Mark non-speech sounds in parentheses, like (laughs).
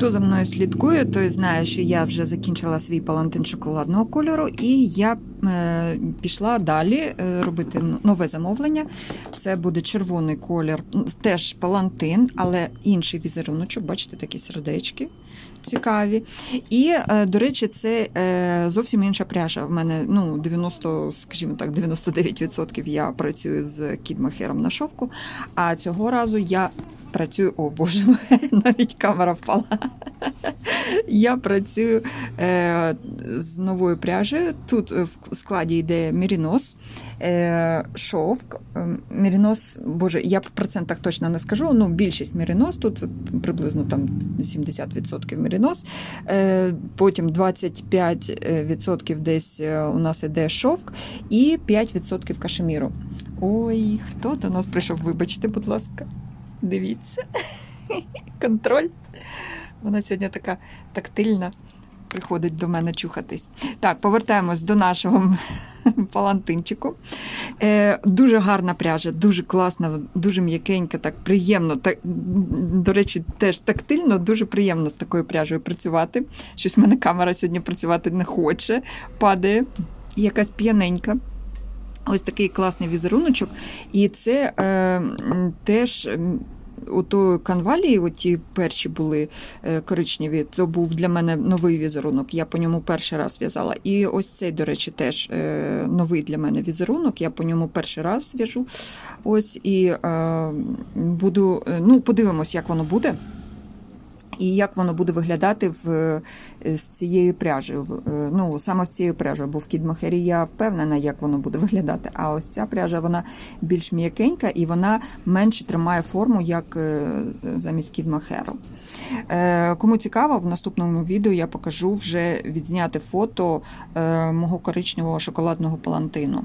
Хто за мною слідкує, той знає, що я вже закінчила свій палантин шоколадного кольору, і я е, пішла далі е, робити нове замовлення. Це буде червоний колір, теж палантин, але інший візеруночок. Бачите, такі сердечки цікаві. І, е, до речі, це е, зовсім інша пряжа. В мене ну, 90, скажімо так, 99% я працюю з кідмахером на шовку, а цього разу я працюю, о боже, (laughs) навіть камера впала. Я працюю е, з новою пряжею. Тут е, в складі йде Мірінос, е, шовк. Е, Мірінос, боже, я по процентах точно не скажу. Ну, більшість Мірінос, тут приблизно там 70% Мірінос. Е, потім 25% десь е, у нас іде шовк і 5% кашеміру. Ой, хто до нас прийшов? Вибачте, будь ласка. Дивіться. (laughs) Контроль. Вона сьогодні така тактильна, приходить до мене чухатись. Так, повертаємось до нашого (laughs) палантинчику. Е, дуже гарна пряжа, дуже класна, дуже м'якенька, так приємно. Так, до речі, теж тактильно, дуже приємно з такою пряжею працювати. Щось в мене камера сьогодні працювати не хоче, падає. Якась п'яненька. Ось такий класний візеруночок. І це е, теж. тої канвалії, от ті перші були е, коричневі, то був для мене новий візерунок. Я по ньому перший раз в'язала. І ось цей, до речі, теж е, новий для мене візерунок. Я по ньому перший раз в'яжу. Ось і е, буду, е, ну, подивимось, як воно буде. І як воно буде виглядати в, е, з цією пряжею. В- е, Ну, саме в цією пряжею, бо в кідмахері я впевнена, як воно буде виглядати. А ось ця пряжа вона більш м'якенька і вона менше тримає форму, як е, замість кідмахеру. Кому цікаво, в наступному відео я покажу вже відзняти фото мого коричневого шоколадного палантину.